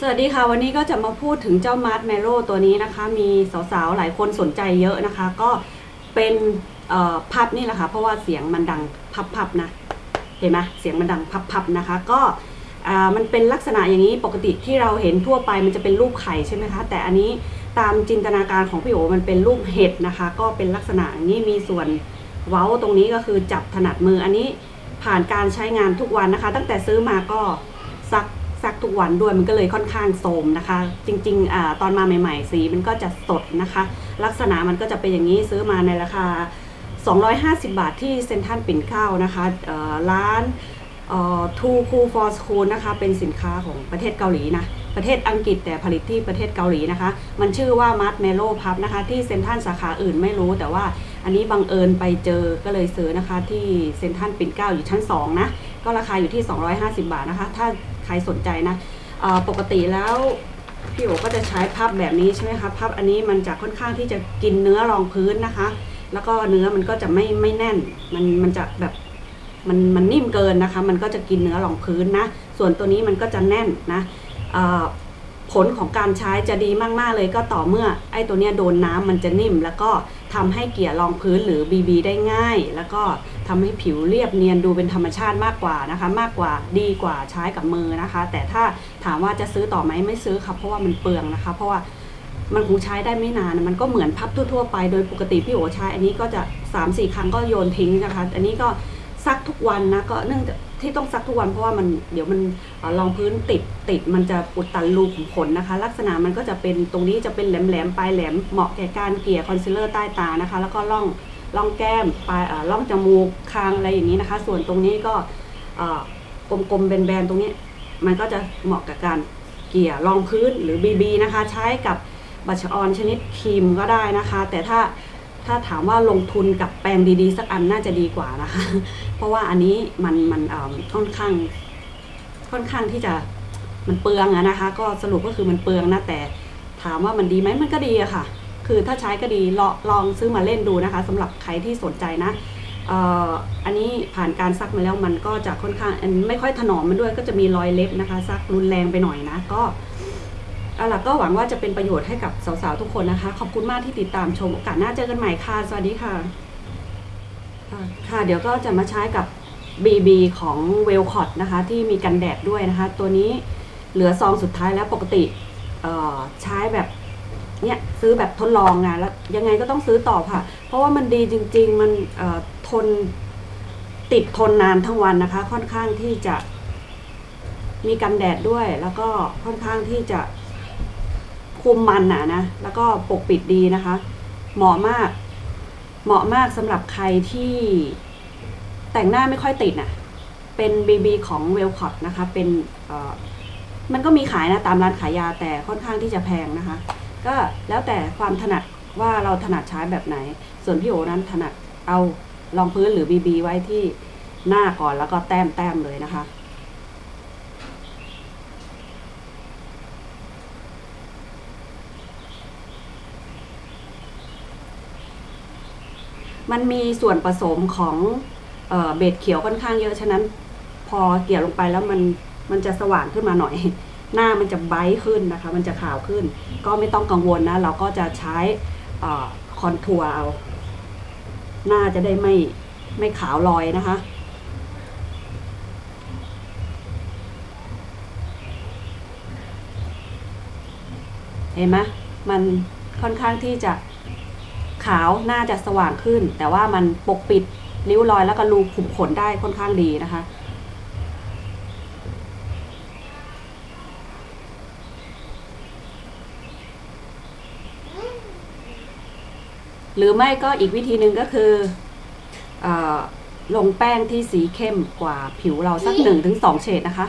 สวัสดีค่ะ วันนี้ก็จะมาพูดถึงเจ้ามาร์ m เมโลตัวนี้นะคะ มีสาวๆ หลายคนสนใจเยอะนะคะ ก็เป็นพับนี่แหละค่ะเพราะว่าเสียงมันดังพับๆนะเห็นไหมเสียงมันดังพับๆนะคะ ก็มันเป็นลักษณะอย่างนี้ปกติที่เราเห็นทั่วไปมันจะเป็นรูปไข่ใช่ไหมคะ แต่อันนี้ตามจินตนาการของพี่โอมันเป็นรูปเห็ดนะคะ ก็เป็นลักษณะอย่างนี้มีส่วนเว้าตรงนี้ก็คือจับถนัดมืออันนี้ผ่านการใช้งานทุกวันนะคะ ตั้งแต่ซื้อมาก็ซัก ทุกวันด้วยมันก็เลยค่อนข้างโสมนะคะ จริงๆอตอนมาใหม่ ๆ สีมันก็จะสดนะคะ ลักษณะมันก็จะเป็นอย่างนี้ซื้อมาในราคา 250 บาทที่เซ็นทรัลปิ่นเกล้านะคะร้านทูคูฟอร์สคูลนะคะ เป็นสินค้าของประเทศเกาหลีนะ ประเทศอังกฤษแต่ผลิตที่ประเทศเกาหลีนะคะ มันชื่อว่ามัดเมโลพับนะคะ ที่เซ็นทรัลสาขาอื่นไม่รู้ แต่ว่าอันนี้บังเอิญไปเจอก็เลยซื้อนะคะ ที่เซ็นทรัลปิ่นเกล้าอยู่ชั้น 2 นะ ก็ราคาอยู่ที่ 250 บาทนะคะ ถ้าใครสนใจนะปกติแล้วพี่โอก็จะใช้พับแบบนี้ใช่ไหมคะพับอันนี้มันจะค่อนข้างที่จะกินเนื้อรองพื้นนะคะ แล้วก็เนื้อมันก็จะไม่ไม่แน่น มันมันจะแบบมันมันนิ่มเกินนะคะ มันก็จะกินเนื้อรองพื้นนะ ส่วนตัวนี้มันก็จะแน่นนะ ผลของการใช้จะดีมาก ๆ เลยก็ต่อเมื่อไอ้ตัวเนี้ยโดนน้ำมันจะนิ่ม แล้วก็ทำให้เกี่ยรองพื้นหรือบีบีได้ง่าย แล้วก็ทำให้ผิวเรียบเนียนดูเป็นธรรมชาติมากกว่านะคะ มากกว่าดีกว่าใช้กับมือนะคะ แต่ถ้าถามว่าจะซื้อต่อไหมไม่ซื้อครับเพราะว่ามันเปลืองนะคะ เพราะว่ามันคงใช้ได้ไม่นาน มันก็เหมือนพับทั่วๆไป โดยปกติพี่โอใช้อันนี้ก็จะ 3-4 ครั้งก็โยนทิ้งนะคะ อันนี้ก็ ซักทุกวันนะก็เนื่องจากที่ต้องซักทุกวันเพราะว่ามันเดี๋ยวมันรองพื้นติดติดมันจะอุดตันรูขุมขนนะคะ ลักษณะมันก็จะเป็นตรงนี้จะเป็นแหลมๆปลายแหลมเหมาะแก่การเกลี่ยคอนซีลเลอร์ใต้ตานะคะ แล้วก็ล่องล่องแก้มปลายล่องจมูกคางอะไรอย่างนี้นะคะ ส่วนตรงนี้ก็กลมๆแบนๆตรงนี้ มันก็จะเหมาะกับการเกลี่ยรองพื้นหรือบีบีนะคะ ใช้กับบัชออนชนิดครีมก็ได้นะคะ แต่ถ้า ถ้าถามว่าลงทุนกับแปรงดีๆ สักอันน่าจะดีกว่านะคะ เพราะว่าอันนี้มันมันค่อนข้าง ค่อนข้างที่จะมันเปลืองอะนะคะ ก็สรุปก็คือมันเปลืองนะแต่ถามว่ามันดีไหมมันก็ดีอะค่ะ คือถ้าใช้ก็ดีลองลองซื้อมาเล่นดูนะคะสำหรับใครที่สนใจนะอันนี้ผ่านการซักมาแล้วมันก็จะค่อนข้างไม่ค่อยถนอมมันด้วยก็จะมีรอยเล็บนะคะ ซักรุนแรงไปหน่อยนะ ก็ เอาล่ะก็หวังว่าจะเป็นประโยชน์ให้กับสาวๆ ทุกคนนะคะ ขอบคุณมากที่ติดตามชมโอกาสหน้าเจอกันใหม่ค่ะ สวัสดีค่ะ ค่ะ เดี๋ยวก็จะมาใช้กับ BB ของเวลคอตนะคะ ที่มีกันแดดด้วยนะคะ ตัวนี้เหลือซองสุดท้ายแล้วปกติใช้แบบเนี้ยซื้อแบบทดลองไงแล้วยังไงก็ต้องซื้อต่อค่ะ เพราะว่ามันดีจริง ๆ มันทนติดทนนานทั้งวันนะคะ ค่อนข้างที่จะมีกันแดดด้วยแล้วก็ค่อนข้างที่จะ คุมมันนะนะ แล้วก็ปกปิดดีนะคะ เหมาะมาก เหมาะมากสำหรับใครที่แต่งหน้าไม่ค่อยติดน่ะ เป็นบีบีของเวลคอตนะคะ เป็นมันก็มีขายนะตามร้านขายยาแต่ค่อนข้างที่จะแพงนะคะ ก็แล้วแต่ความถนัดว่าเราถนัดใช้แบบไหน ส่วนพี่โอนั้นถนัดเอารองพื้นหรือบีบีไว้ที่หน้าก่อนแล้วก็แต้มแต้มเลยนะคะ มันมีส่วนผสมของเอเบ็ดเขียวค่อนข้างเยอะ ฉะนั้นพอเกี่ยวลงไปแล้วมันมันจะสว่างขึ้นมาหน่อย หน้ามันจะไบท์ขึ้นนะคะ มันจะขาวขึ้น ก็ไม่ต้องกังวลนะ เราก็จะใช้คอนทัวร์เอา หน้าจะได้ไม่ไม่ขาวลอยนะคะเห็นไหมมันค่อนข้างที่จะ ขาวน่าจะสว่างขึ้น แต่ว่ามันปกปิดริ้วรอยแล้วก็รูขุมขนได้ค่อนข้างดีนะคะ หรือไม่ก็อีกวิธีหนึ่งก็คืออลงแป้งที่สีเข้มกว่าผิวเราสักหนึ่งถึงสองเฉดนะคะ